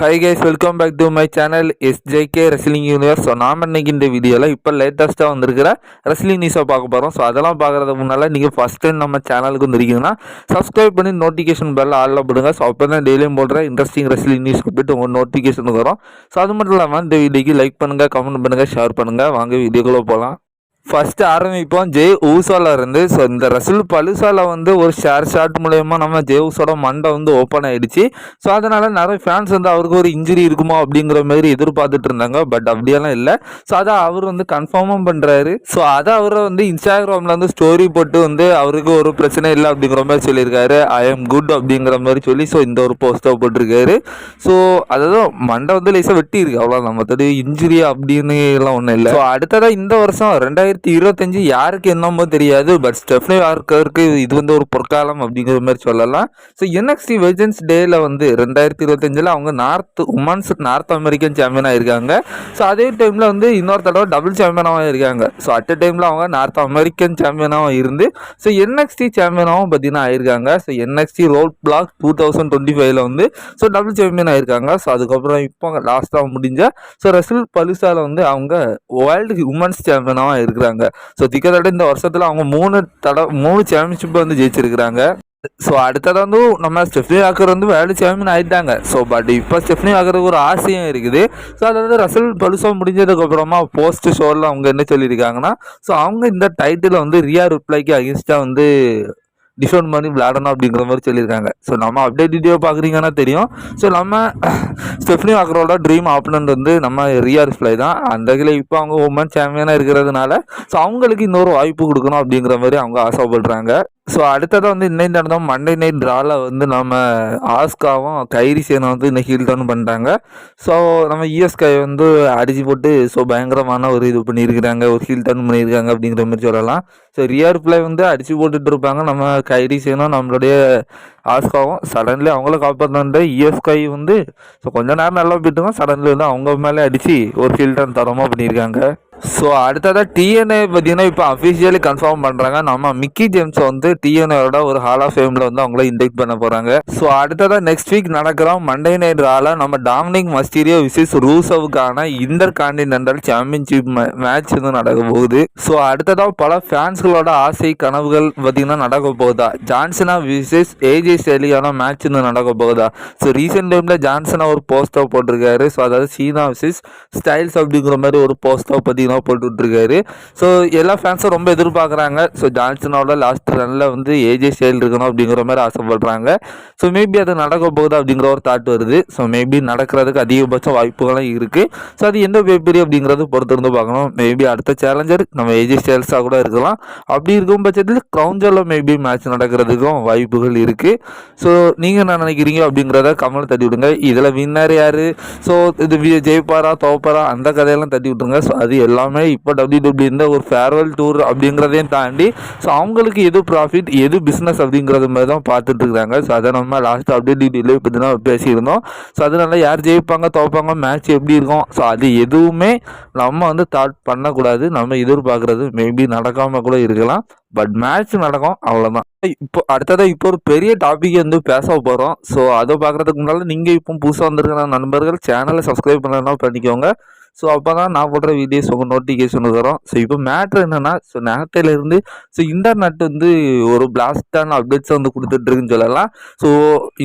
Hi guys welcome back to my channel SJK wrestling universe so நாம் இன்னைக்கு இந்த வீடியோவில் இப்போ லேட்டஸ்ட்டாக வந்திருக்கிற ரெஸ்லிங் நியூஸை பார்க்க போகிறோம் ஸோ அதெல்லாம் பார்க்குறதுக்கு முன்னால் நீங்கள் ஃபஸ்ட் டைம் நம்ம சேனலுக்கு வந்துருக்கீங்கன்னா சப்ஸ்கிரைப் பண்ணி நோட்டிஃபிகேஷன் பெல்ல ஆளில் போடுங்க. ஸோ அப்போ தான் டெய்லியும் போடுற இன்ட்ரெஸ்டிங் ரெஸ்லிங் நியூஸ் போய்ட்டு உங்கள் நோட்டிஃபிகேஷனுக்கு வரும். ஸோ அது மட்டும் இல்லாமல் இந்த வீடியோக்கு லைக் பண்ணுங்கள் கமெண்ட் பண்ணுங்கள் ஷேர் பண்ணுங்கள் வாங்க வீடியோக்குள்ளே போகலாம் ஃபர்ஸ்ட் ஆரம்பிப்போம். ஜெய் ஊசால இருந்து ஸோ இந்த ரசூல் பலுசால வந்து ஒரு ஷேர் ஷாட் மூலயமா நம்ம ஜெய் ஊசோட மண்டை வந்து ஓப்பன் ஆயிடுச்சு. ஸோ அதனால நிறைய ஃபேன்ஸ் வந்து அவருக்கு ஒரு இன்ஜுரி இருக்குமோ அப்படிங்கிற மாதிரி எதிர்பார்த்துட்டு இருந்தாங்க. பட் அப்படியெல்லாம் இல்லை. ஸோ அதை அவர் வந்து கன்ஃபார்மும் பண்ணுறாரு ஸோ அதை அவரை வந்து இன்ஸ்டாகிராமில் வந்து ஸ்டோரி போட்டு வந்து அவருக்கு ஒரு பிரச்சனை இல்லை அப்படிங்கிற மாதிரி சொல்லியிருக்காரு. ஐ எம் குட் அப்படிங்கிற மாதிரி சொல்லி ஸோ இந்த ஒரு போஸ்ட்டை போட்டிருக்காரு. ஸோ அதாவது மண்டை வந்து லேசாக வெட்டி இருக்கு நம்ம மற்றது இன்ஜுரி அப்படின்னு எல்லாம் ஒன்றும் இல்லை. ஸோ அடுத்ததாக இந்த வருஷம் ரெண்டாயிரத்தி இருபத்தஞ்சு யாருக்கு என்னமோ தெரியாது பட் ஸ்டெஃப்னி வார்க்கருக்கு இது வந்து ஒரு பொற்காலம் அப்படிங்கிற மாதிரி சொல்லலாம். ஸோ என்எக்ஸ்டி வெஜன்ஸ் டேல வந்து ரெண்டாயிரத்தி இருபத்தஞ்சில் அவங்க நார்த் உமன்ஸ் நார்த் அமெரிக்கன் சாம்பியனாக இருக்காங்க ஸோ அதே டைமில் வந்து இன்னொரு தடவை டபுள் சாம்பியனாகவும் இருக்காங்க ஸோ அட் டைமில் அவங்க நார்த் அமெரிக்கன் சாம்பியனாகவும் இருந்து ஸோ என்எக்ஸ்டி சாம்பியனாகவும் பார்த்தீங்கன்னா ஆயிருக்காங்க. So NXT Roadblock two thousand twenty ஃபைவ்ல வந்து ஸோ டபுள் சாம்பியன் ஆயிருக்காங்க. ஸோ அதுக்கப்புறம் இப்போ லாஸ்ட்டாக முடிஞ்ச ஸோ ரசில் பலுசாவில் வந்து அவங்க வேர்ல்டு உமன்ஸ் சாம்பியனாகவும் இருக்கிறாங்க. ஸோ திக்கத்தோட இந்த வருஷத்தில் அவங்க மூணு தடவை மூணு சாம்பியன்ஷிப் வந்து ஜெயிச்சிருக்கிறாங்க. ஸோ அடுத்தது வந்து நம்ம ஸ்டெஃப்னி வாக்கர் வந்து வேர்ல்டு சாம்பியன் ஆயிட்டாங்க. ஸோ பட் இப்போ ஸ்டெஃப்னி வாக்கருக்கு ஒரு ஆசையும் இருக்குது. ஸோ அதாவது ரசல் பலுசா முடிஞ்சதுக்கப்புறமா போஸ்ட் ஷோவில் அவங்க என்ன சொல்லியிருக்காங்கன்னா ஸோ அவங்க இந்த டைட்டில் வந்து ரியா ரிப்ளைக்கு அகேன்ஸ்டாக வந்து டிஃபெண்ட் பண்ணி விளையாடணும் அப்படிங்கிற மாதிரி சொல்லியிருக்காங்க. ஸோ நம்ம அப்டேட் வீடியோ பார்க்குறீங்கன்னா தெரியும். ஸோ நம்ம ஸ்டெஃப்னி வாக்கரோட ட்ரீம் ஆப்பனண்ட் வந்து நம்ம ரியா ரிப்ளை தான். அந்த வகையில் இப்போ அவங்க உமன் சாம்பியனாக இருக்கிறதுனால ஸோ அவங்களுக்கு இன்னொரு வாய்ப்பு கொடுக்கணும் அப்படிங்கிற மாதிரி அவங்க ஆசைப்படுறாங்க. ஸோ அடுத்ததாக வந்து இன்னைக்கு நடந்தோம் மண்டே நைட் ட்ராவில் வந்து நம்ம ஆஸ்காவும் கைரி சேனை வந்து இன்னைக்கு ஹீல் டவுன் பண்ணிட்டாங்க. ஸோ நம்ம இஎஸ்கை வந்து அடிச்சு போட்டு ஸோ பயங்கரமான ஒரு இது பண்ணியிருக்கிறாங்க. ஒரு ஹீல் டவுன் பண்ணியிருக்காங்க அப்படிங்கிற மாதிரி சொல்லலாம். ஸோ ரியர் பிளே வந்து அடிச்சு போட்டுட்டு இருப்பாங்க. நம்ம கைரி சேனும் நம்மளுடைய ஆஸ்காவும் சடன்லி அவங்கள காப்பாற்றின இஎஸ்கை வந்து ஸோ கொஞ்ச நேரம் நல்லா போயிட்டுங்க சடன்லி வந்து அவங்க மேலே அடித்து ஒரு ஹீல் டவுன் தரமாக பண்ணியிருக்காங்க. ஸோ அடுத்ததாக டிஎன்ஏ பார்த்தீங்கன்னா இப்போ அஃபிஷியலி கன்ஃபார்ம் பண்ணுறாங்க நம்ம மிக்கி ஜேம்ஸ் வந்து டிஎன்ஏவோட ஒரு ஹால் ஆஃப் ஃபேமில் வந்து அவங்கள இன்வைட் பண்ண போகிறாங்க ஸோ அடுத்ததாக நெக்ஸ்ட் வீக் நடக்கிற மண்டே நைட் ரால நம்ம டாமினிக் மஸ்டீரியோ விசிஸ் ரூசவுக்கான இன்டர் கான்டினென்டல் சாம்பியன்ஷிப் மேட்ச் வந்து நடக்க போகுது. ஸோ அடுத்ததாக பல ஃபேன்ஸ்களோட ஆசை கனவுகள் பார்த்தீங்கன்னா நடக்க போகுதா? ஜான்சனா விசிஸ் ஏஜே ஸ்டெலியான மேட்ச் வந்து நடக்க போகுதா? ஸோ ரீசெண்ட் டைமில் ஜான்சனா ஒரு போஸ்டர் போட்டிருக்காரு. ஸோ அதாவது சீனா விசிஸ் ஸ்டைல்ஸ் அப்படிங்கிற மாதிரி ஒரு போஸ்டர் பார்த்தீங்கன்னா போட்டு விட்ருக்காரு ஸோ எல்லா ஃபேன்ஸும் ரொம்ப எதிர்பார்க்குறாங்க. ஸோ ஜான்சனோட லாஸ்ட் ரனில் வந்து ஏஜே ஸ்டைல் இருக்கணும் அப்படிங்கிற மாதிரி ஆசைப்படுறாங்க. ஸோ மேபி அது நடக்க போகுது அப்படிங்கிற ஒரு தாட் வருது. ஸோ மேபி நடக்கிறதுக்கு அதிகபட்ச வாய்ப்புகளும் இருக்குது ஸோ அது எந்த பேப்பரி அப்படிங்கிறது பொறுத்திருந்து பார்க்கணும். மேபி அடுத்த சேலஞ்சர் நம்ம ஏஜே ஸ்டைல்ஸாக கூட இருக்கலாம். அப்படி இருக்கும் பட்சத்தில் க்ரௌஞ்சரில் மேபி மேட்ச் நடக்கிறதுக்கும் வாய்ப்புகள் இருக்குது ஸோ நீங்கள் என்ன நினைக்கிறீங்க அப்படிங்கிறத கமல் தட்டி விடுங்க. இதில் வின்னர் யார்? ஸோ இது வி- ஜெயிப்பாரா தோப்பாரா? அந்த கதையெல்லாம் தட்டி விட்டுருங்க. ஸோ அது எல்லாமே இப்போ டபிள்யூ டபிள்யூ இருந்த ஒரு ஃபேர்வெல் டூர் அப்படிங்கிறதையும் தாண்டி ஸோ அவங்களுக்கு எது ப்ராஃபிட் எது பிஸ்னஸ் அப்படிங்கிறது மாதிரி தான் பார்த்துட்டு இருக்காங்க. ஸோ அதை நம்ம லாஸ்ட் அப்டேட் டீட்டெயிலே பற்றி தான் பேசியிருந்தோம். ஸோ அதனால யார் ஜெயிப்பாங்க தோப்பாங்க மேட்ச் எப்படி இருக்கும்? ஸோ அது எதுவுமே நம்ம வந்து தாட் பண்ணக்கூடாது. நம்ம எதிர்பார்க்குறது மேபி நடக்காமல் கூட இருக்கலாம். பட் மேட்ச் நடக்கும் அவ்வளோதான் இப்போ அடுத்ததாக இப்போ ஒரு பெரிய டாபிக் வந்து பேச போகிறோம் ஸோ அதை பார்க்குறதுக்கு முன்னால் நீங்கள் இப்போ புதுசாக வந்திருக்கிற நண்பர்கள் சேனலை சப்ஸ்கிரைப் பண்ணலன்னா பண்ணிக்கோங்க. ஸோ அப்போ தான் நான் போடுற வீடியோஸ் உங்கள் நோட்டிஃபிகேஷன் வரும். ஸோ இப்போ மேட்ரு என்னென்னா ஸோ நேரத்திலேருந்து ஸோ இன்டர்நெட் வந்து ஒரு பிளாஸ்டான அப்டேட்ஸ் வந்து கொடுத்துட்ருக்குன்னு சொல்லலாம். ஸோ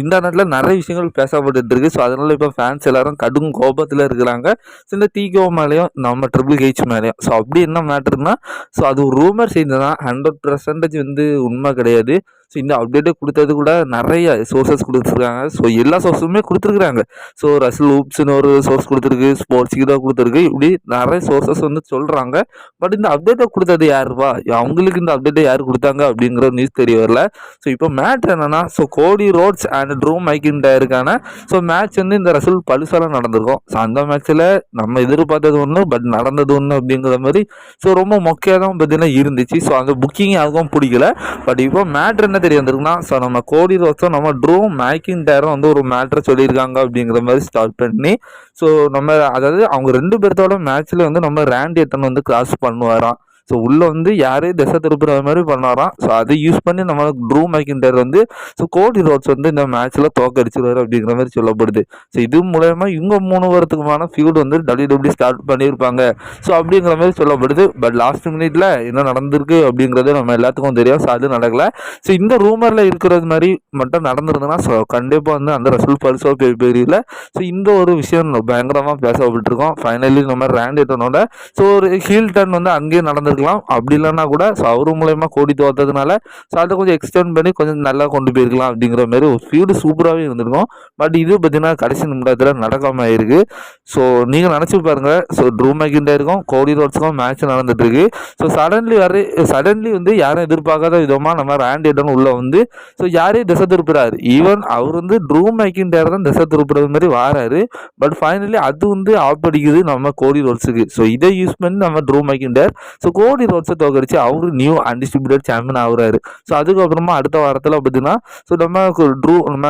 இன்டர்நெட்டில் நிறைய விஷயங்கள் பேசப்பட்டுட்டு இருக்கு ஸோ அதனால் இப்போ ஃபேன்ஸ் எல்லாரும் கடும் கோபத்தில் இருக்கிறாங்க. ஸோ இந்த டிகோ மேலேயும் நம்ம ட்ரிபிள் ஹெச் மேலேயும். ஸோ அப்படி என்ன மேட்ருன்னா ஸோ அது ஒரு ரூமர் செய்தி தான். ஹண்ட்ரட் பர்சன்டேஜ் வந்து உண்மை கிடையாது. ஸோ இந்த அப்டேட்டை கொடுத்தது கூட நிறைய சோர்சஸ் கொடுத்துருக்காங்க. ஸோ எல்லா சோர்ஸுமே கொடுத்துருக்குறாங்க. ஸோ ரசல் ஊப்ஸ்னு ஒரு சோர்ஸ் கொடுத்துருக்கு ஸ்போர்ட்ஸ் ஹீரோ கொடுத்துருக்கு. இப்படி நிறைய சோர்சஸ் வந்து சொல்கிறாங்க பட் இந்த அப்டேட்டை கொடுத்தது யாருப்பா? அவங்களுக்கு இந்த அப்டேட்டை யார் கொடுத்தாங்க அப்படிங்கிற நியூஸ் தெரிய வரல. ஸோ இப்போ மேட்ச் என்னென்னா so Cody Rhodes and Drew மைக்கின்டயருக்கான so match வந்து இந்த ரசல் பழுசாலாம் நடந்திருக்கும். ஸோ அந்த மேட்ச்சில் நம்ம எதிர்பார்த்தது ஒன்று பட் நடந்தது ஒன்று அப்படிங்கிற மாதிரி ஸோ ரொம்ப மொக்கையாக தான் பார்த்தீங்கன்னா இருந்துச்சு. ஸோ அந்த புக்கிங் யாருக்கும் பிடிக்கல. பட் இப்போ மேட்ரு என்ன தெரிய வந்திருக்குன்னா ஸோ நம்ம கோடி ரோஸும் நம்ம ட்ரூ மேக்கிங் டயரும் வந்து ஒரு மேட்ரை சொல்லியிருக்காங்க அப்படிங்கிற மாதிரி ஸ்டார்ட் பண்ணி ஸோ நம்ம அதாவது அவங்க ரெண்டு பேர்த்தோட மேட்ச்சில் வந்து நம்ம ரேண்ட் எத்தனை வந்து கிராஸ் பண்ணுவாராம். ஸோ உள்ளே வந்து யாரையும் திசை திருப்புற மாதிரி பண்ணாராம். ஸோ அதை யூஸ் பண்ணி நம்ம ட்ரூ மேக்கிண்டர் வந்து ஸோ கோடி ரோட்ஸ் வந்து இந்த மேட்ச்சில் தோக்கடிச்சிருவாரு அப்படிங்கிற மாதிரி சொல்லப்படுது. ஸோ இது மூலயமா இவங்க மூணு வாரத்துக்குமான ஃபியூட் வந்து டபிள்யூ டபிள்யூ ஸ்டார்ட் பண்ணியிருப்பாங்க. ஸோ அப்படிங்கிற மாதிரி சொல்லப்படுது. பட் லாஸ்ட் மினிட்ல என்ன நடந்திருக்கு அப்படிங்கிறது நம்ம எல்லாத்துக்கும் தெரியும். ஸோ அது நடக்கல. ஸோ இந்த ரூமரில் இருக்கிறது மாதிரி மட்டும் நடந்திருந்ததுன்னா ஸோ கண்டிப்பாக வந்து அந்த ரசூல் பெரிய பெரியல ஸோ இந்த ஒரு விஷயம் பயங்கரமாக பேசப்பட்டிருக்கோம். ஃபைனலி நம்ம ரேண்ட் எட்டனோட ஸோ ஒரு ஹீல் டர்ன் வந்து அங்கேயே நடந்திருக்கலாம் அப்படி இல்லைன்னா கூட ஸோ அவர் மூலயமா கோடி தோத்ததுனால ஸோ அதை கொஞ்சம் எக்ஸ்டெண்ட் பண்ணி கொஞ்சம் நல்லா கொண்டு போயிருக்கலாம் அப்படிங்கிற மாதிரி ஒரு ஃபீல்டு சூப்பராகவே இருந்திருக்கும். பட் இது பார்த்தீங்கன்னா கடைசி நிமிடத்தில் நடக்காம ஆயிருக்கு. ஸோ நீங்கள் நினச்சி பாருங்கள் ஸோ ட்ரூ மேக்கிண்டே இருக்கும் கோடி ரோட்ஸுக்கும் மேட்ச் நடந்துட்டுருக்கு ஸோ சடன்லி வர சடன்லி வந்து யாரும் எதிர்பார்க்காத விதமாக நம்ம ரேண்டிட்டன் உள்ளே வந்து ஸோ யாரையும் திசை திருப்புறாரு. ஈவன் அவர் வந்து ட்ரூ மேக்கிண்டேர் தான் திசை திருப்புறது மாதிரி வாராரு. பட் ஃபைனலி அது வந்து ஆப்படிக்குது நம்ம கோடி ரோட்ஸுக்கு ஸோ இதை யூஸ் பண்ணி நம்ம ட்ரூ மேக்கிண்டர் ஸோ கோடி ரோட்ஸை தோக்கடிச்சு அவரு நியூ அன்டிஸ்ட்ரிபியூட்டட் சாம்பியன் ஆகுறாரு. ஸோ அதுக்கப்புறமா அடுத்த வாரத்தில் பார்த்தீங்கன்னா ஸோ நம்ம ட்ரூ நம்ம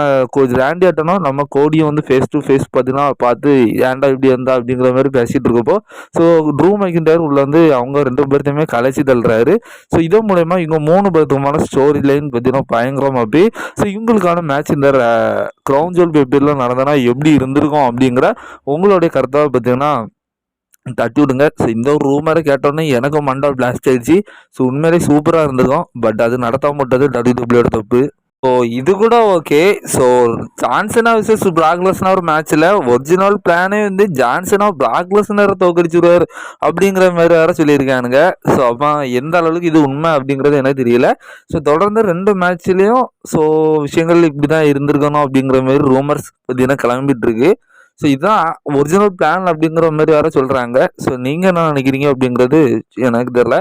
ரேண்டி ஆட்டனும் நம்ம கோடியும் வந்து ஃபேஸ் டு ஃபேஸ் பார்த்தீங்கன்னா பார்த்து ஏன்டா இப்படி இருந்தா அப்படிங்கிற மாதிரி பேசிகிட்டு இருக்கப்போ ஸோ ட்ரூ மேக்கிண்டர் உள்ள வந்து அவங்க ரெண்டு பேர்த்தையுமே கலைச்சி தள்ளுறாரு. ஸோ இதன் மூலயமா இவங்க மூணு பேர்த்துக்குமான ஸ்டோரி லைன் பார்த்தீங்கன்னா பயங்கரமாக அப்படி ஸோ இவங்களுக்கான மேட்ச் இந்த க்ரௌன் ஜோல் பேப்பரில் நடந்தனா எப்படி இருந்திருக்கும் அப்படிங்கிற உங்களுடைய கருத்தாக பார்த்தீங்கன்னா தட்டி விடுங்க. ஸோ இந்த ஒரு ரூமரை கேட்டோன்னே எனக்கும் மண்டால் பிளாஸ்ட் ஆயிடுச்சு. ஸோ உண்மையிலே சூப்பராக இருந்திருக்கும் பட் அது நடத்தாம போட்டது டபிள்யூ டபிள்யூட தப்பு. ஸோ இது கூட okay so John Cena versus Brock Lesnar ஒரு மேட்ச்சில் ஒரிஜினல் பிளானே வந்து ஜான்சனா பிராக்லஸ்னர் தோக்கடிச்சுடுவார் அப்படிங்கிற மாதிரி வேற சொல்லியிருக்கானுங்க. ஸோ அப்போ எந்த அளவுக்கு இது உண்மை அப்படிங்கிறது எனக்கு தெரியல. ஸோ தொடர்ந்து ரெண்டு மேட்ச்லேயும் ஸோ விஷயங்கள் இப்படி தான் இருந்திருக்கணும் அப்படிங்கிற மாதிரி ரூமர்ஸ் பார்த்தீங்கன்னா கிளம்பிட்டு இருக்கு. ஸோ இதுதான் ஒரிஜினல் பிளான் அப்படிங்கிற மாதிரி வேற சொல்கிறாங்க ஸோ நீங்கள் என்ன நினைக்கிறீங்க அப்படிங்கிறது எனக்கு தெரில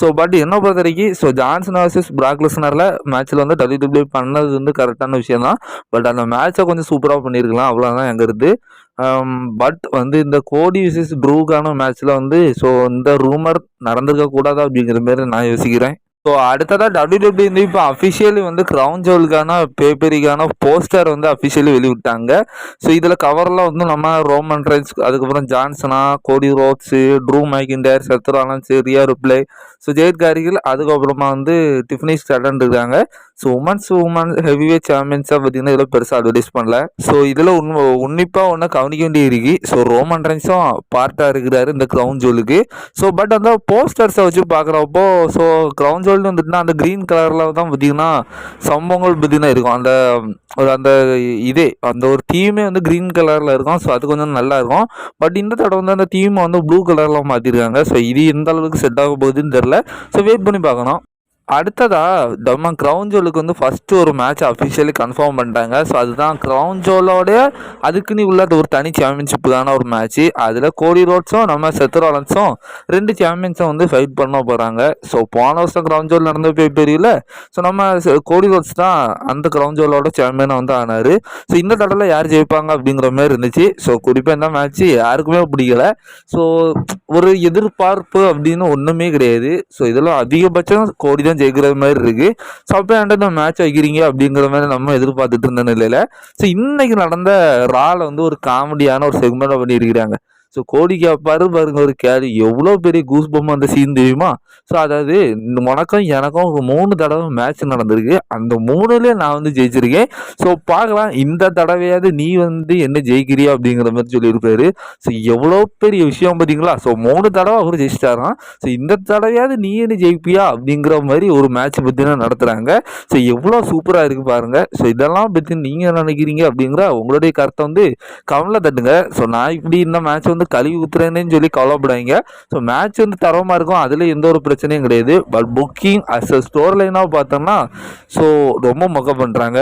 ஸோ பட் என்ன பொறுத்த வரைக்கும் ஸோ ஜான்சன் வர்சஸ் பிராக்லஸ்னரில் மேட்ச்சில் வந்து டபிள்யூ டபிள்யூ பண்ணது வந்து கரெக்டான விஷயம் தான். பட் அந்த மேட்ச்சை கொஞ்சம் சூப்பராக பண்ணியிருக்கலாம். அவ்வளோதான் எங்கிறது பட் um, வந்து இந்த கோடி விசஸ் ப்ரூக்கான மேட்ச்சில் வந்து ஸோ இந்த ரூமர் நடந்திருக்க கூடாது அப்படிங்கிற மாதிரி நான் யோசிக்கிறேன். ஸோ அடுத்ததாக டபிள்யூடபிள்யூ வந்து இப்போ அஃபிஷியலி வந்து கிரவுன் ஜோலுக்கான பேப்பரிக்கான போஸ்டர் வந்து அஃபிஷியலி வெளிவிட்டாங்க ஸோ இதில் கவர்லாம் வந்து நம்ம ரோமன் ரைன்ஸ் அதுக்கப்புறம் John Cena Cody Rhodes Drew McIntyre Seth Rollins Rhea Ripley so Zaid காரிகள் அதுக்கப்புறமா வந்து டிஃபினி ஸ்டடன் இருக்காங்க. ஸோ உமன்ஸ் உமன் ஹெவிவேட் சாம்பியன்ஸாக பார்த்தீங்கன்னா இதில் பெருசாக அட்வர்டைஸ் பண்ணல. ஸோ இதில் உன் உன்னிப்பாக ஒன்று கவனிக்க வேண்டிய இருக்கு ஸோ ரோமன் ரைன்ஸும் பார்ட்டாக இருக்கிறாரு இந்த க்ரௌன் ஜோலுக்கு ஸோ பட் அந்த போஸ்டர்ஸை வச்சு பார்க்குறப்போ ஸோ க்ரௌன் ஜோல்னு வந்துட்டுனா அந்த க்ரீன் கலரில் தான் பார்த்தீங்கன்னா சம்பவங்கள் பார்த்தீங்கன்னா இருக்கும். அந்த ஒரு அந்த இதே அந்த ஒரு தீமே வந்து க்ரீன் கலரில் இருக்கும். ஸோ அது கொஞ்சம் நல்லா இருக்கும். பட் இந்த தடவை வந்து அந்த தீமை வந்து ப்ளூ கலரில் மாற்றிருக்காங்க ஸோ இது எந்த அளவுக்கு செட் ஆக போகுதுன்னு தெரில ஸோ வெயிட் பண்ணி பார்க்கணும். அடுத்ததா நம்ம க்ரௌன் ஜோலுக்கு வந்து ஃபஸ்ட்டு ஒரு மேட்ச் அஃபிஷியலி கன்ஃபார்ம் பண்ணிட்டாங்க. ஸோ அதுதான் க்ரௌன் ஜோலோடைய அதுக்குன்னு உள்ளது ஒரு தனி சாம்பியன்ஷிப் தான ஒரு மேட்ச்சு அதில் கோடி ரோட்ஸும் நம்ம செத்துராலன்ஸும் ரெண்டு சாம்பியன்ஸும் வந்து ஃபைட் பண்ண போகிறாங்க ஸோ போன வருஷம் க்ரௌன் ஜோல் நடந்த போய் தெரியல. ஸோ நம்ம கோடி ரோட்ஸ் தான் அந்த க்ரௌன் ஜோலோட சாம்பியனாக வந்து ஆனார். ஸோ இந்த தடவை யார் ஜெயிப்பாங்க அப்படிங்கிற மாதிரி இருந்துச்சு. ஸோ குறிப்பாக இந்த மேட்ச்சு யாருக்குமே பிடிக்கல. ஸோ ஒரு எதிர்பார்ப்பு அப்படின்னு ஒன்றுமே கிடையாது. ஸோ இதெல்லாம் அதிகபட்சம் கோடி தான் ஜெயிக்கிற மாதிரி இருக்கு. ஸோ அப்போ மேட்ச் வைக்கிறீங்க அப்படிங்கிற மாதிரி நம்ம எதிர்பார்த்துட்டு இருந்த நிலையில ஸோ இன்னைக்கு நடந்த ரால வந்து ஒரு காமெடியான ஒரு செக்மெண்ட் பண்ணியிருக்கிறாங்க. ஸோ கோடிக்கு அப்பாரு பாருங்க ஒரு கேள்வி எவ்வளோ பெரிய கூஸ் பொம்மை அந்த சீன் தெரியுமா? ஸோ அதாவது உனக்கும் எனக்கும் ஒரு மூணு தடவை மேட்ச் நடந்திருக்கு. அந்த மூணுலேயே நான் வந்து ஜெயிச்சிருக்கேன். ஸோ பார்க்கலாம். இந்த தடவையாவது நீ வந்து என்ன ஜெயிக்கிறியா அப்படிங்கிற மாதிரி சொல்லியிருப்பாரு. ஸோ எவ்வளோ பெரிய விஷயம் பார்த்தீங்களா? ஸோ மூணு தடவை அவர் ஜெயிச்சிட்டாராம். ஸோ இந்த தடவையாவது நீ என்ன ஜெயிப்பியா அப்படிங்கிற மாதிரி ஒரு மேட்ச் பற்றினா நடத்துகிறாங்க ஸோ எவ்வளோ சூப்பராக இருக்குது பாருங்கள் ஸோ இதெல்லாம் பற்றி நீங்கள் நினைக்கிறீங்க அப்படிங்கிற உங்களுடைய கருத்தை வந்து கவனில் தட்டுங்க. ஸோ நான் இப்படி இந்த மேட்ச் வந்து வந்து கழுவி ஊத்துறேன்னு சொல்லி கவலைப்படாங்க ஸோ மேட்ச் வந்து தரமாக இருக்கும். அதில் எந்த ஒரு பிரச்சனையும் கிடையாது. பட் புக்கிங் அஸ் அ ஸ்டோர் லைனாக பார்த்தோம்னா ஸோ ரொம்ப மொக்க பண்ணுறாங்க